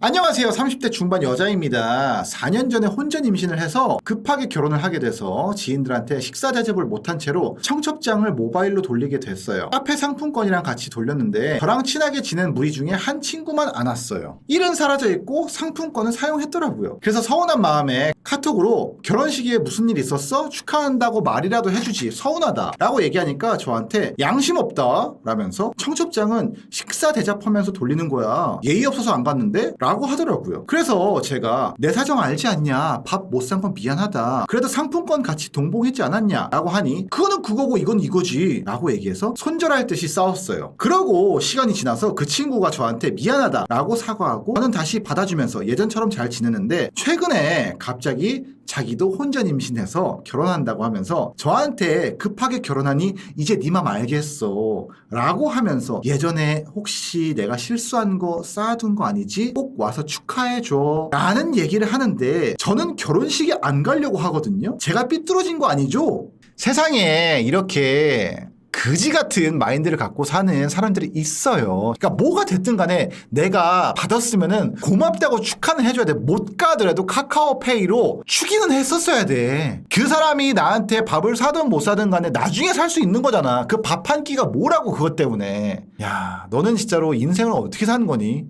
안녕하세요. 30대 중반 여자입니다. 4년 전에 혼전 임신을 해서 급하게 결혼을 하게 돼서 지인들한테 식사 대접을 못한 채로 청첩장을 모바일로 돌리게 됐어요. 카페 상품권이랑 같이 돌렸는데 저랑 친하게 지낸 무리 중에 한 친구만 안 왔어요. 일은 사라져 있고 상품권은 사용했더라고요. 그래서 서운한 마음에 카톡으로 결혼식에 무슨 일 있었어? 축하한다고 말이라도 해주지. 서운하다. 라고 얘기하니까 저한테 양심 없다. 라면서 청첩장은 식사 대접하면서 돌리는 거야. 예의 없어서 안 갔는데? 라고 하더라고요. 그래서 제가 내 사정 알지 않냐? 밥 못 산 건 미안하다. 그래도 상품권 같이 동봉했지 않았냐? 라고 하니 그거는 그거고 이건 이거지. 라고 얘기해서 손절할 듯이 싸웠어요. 그러고 시간이 지나서 그 친구가 저한테 미안하다. 라고 사과하고 저는 다시 받아주면서 예전처럼 잘 지내는데 최근에 갑자기 자기도 혼전 임신해서 결혼한다고 하면서 저한테 급하게 결혼하니 이제 네 맘 알겠어 라고 하면서 예전에 혹시 내가 실수한 거 쌓아둔 거 아니지? 꼭 와서 축하해줘 라는 얘기를 하는데 저는 결혼식에 안 가려고 하거든요 제가 삐뚤어진 거 아니죠? 세상에 이렇게 그지 같은 마인드를 갖고 사는 사람들이 있어요. 그러니까 뭐가 됐든 간에 내가 받았으면은 고맙다고 축하는 해줘야 돼. 못 가더라도 카카오페이로 축의는 했었어야 돼. 그 사람이 나한테 밥을 사든 못 사든 간에 나중에 살 수 있는 거잖아. 그 밥 한 끼가 뭐라고 그것 때문에. 야, 너는 진짜로 인생을 어떻게 사는 거니?